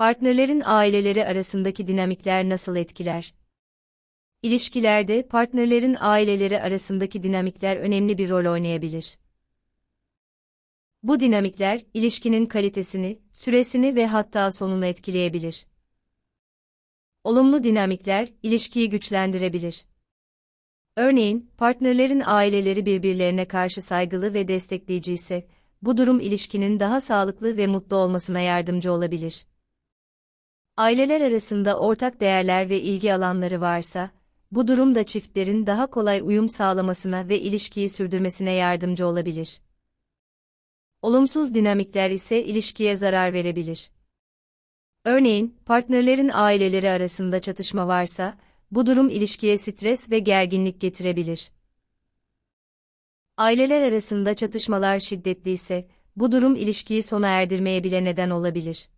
Partnerlerin aileleri arasındaki dinamikler nasıl etkiler? İlişkilerde partnerlerin aileleri arasındaki dinamikler önemli bir rol oynayabilir. Bu dinamikler, ilişkinin kalitesini, süresini ve hatta sonunu etkileyebilir. Olumlu dinamikler, ilişkiyi güçlendirebilir. Örneğin, partnerlerin aileleri birbirlerine karşı saygılı ve destekleyici ise, bu durum ilişkinin daha sağlıklı ve mutlu olmasına yardımcı olabilir. Aileler arasında ortak değerler ve ilgi alanları varsa, bu durum da çiftlerin daha kolay uyum sağlamasına ve ilişkiyi sürdürmesine yardımcı olabilir. Olumsuz dinamikler ise ilişkiye zarar verebilir. Örneğin, partnerlerin aileleri arasında çatışma varsa, bu durum ilişkiye stres ve gerginlik getirebilir. Aileler arasında çatışmalar şiddetli ise, bu durum ilişkiyi sona erdirmeye bile neden olabilir.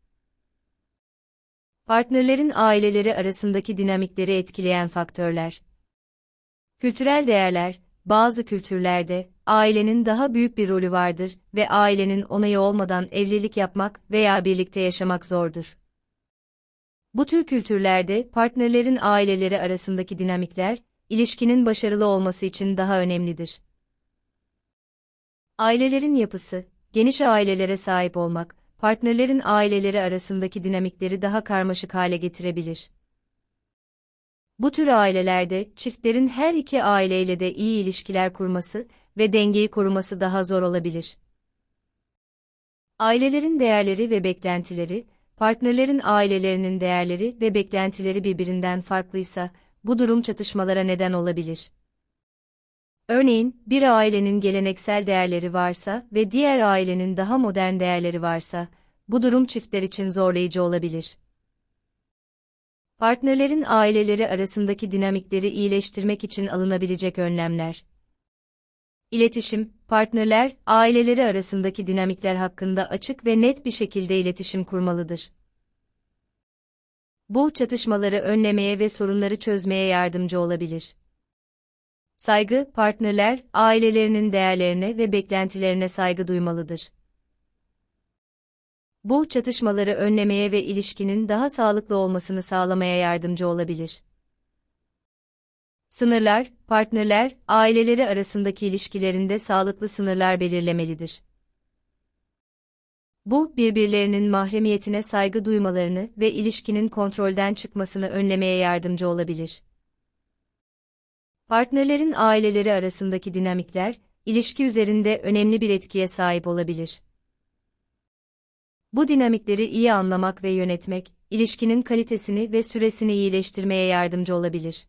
Partnerlerin aileleri arasındaki dinamikleri etkileyen faktörler. Kültürel değerler, bazı kültürlerde, ailenin daha büyük bir rolü vardır ve ailenin onayı olmadan evlilik yapmak veya birlikte yaşamak zordur. Bu tür kültürlerde partnerlerin aileleri arasındaki dinamikler, ilişkinin başarılı olması için daha önemlidir. Ailelerin yapısı, geniş ailelere sahip olmak, partnerlerin aileleri arasındaki dinamikleri daha karmaşık hale getirebilir. Bu tür ailelerde çiftlerin her iki aileyle de iyi ilişkiler kurması ve dengeyi koruması daha zor olabilir. Ailelerin değerleri ve beklentileri, partnerlerin ailelerinin değerleri ve beklentileri birbirinden farklıysa, bu durum çatışmalara neden olabilir. Örneğin, bir ailenin geleneksel değerleri varsa ve diğer ailenin daha modern değerleri varsa, bu durum çiftler için zorlayıcı olabilir. Partnerlerin aileleri arasındaki dinamikleri iyileştirmek için alınabilecek önlemler. İletişim, partnerler, aileleri arasındaki dinamikler hakkında açık ve net bir şekilde iletişim kurmalıdır. Bu çatışmaları önlemeye ve sorunları çözmeye yardımcı olabilir. Saygı, partnerler, ailelerinin değerlerine ve beklentilerine saygı duymalıdır. Bu çatışmaları önlemeye ve ilişkinin daha sağlıklı olmasını sağlamaya yardımcı olabilir. Sınırlar, partnerler, aileleri arasındaki ilişkilerinde sağlıklı sınırlar belirlemelidir. Bu, birbirlerinin mahremiyetine saygı duymalarını ve ilişkinin kontrolden çıkmasını önlemeye yardımcı olabilir. Partnerlerin aileleri arasındaki dinamikler, ilişki üzerinde önemli bir etkiye sahip olabilir. Bu dinamikleri iyi anlamak ve yönetmek, ilişkinin kalitesini ve süresini iyileştirmeye yardımcı olabilir.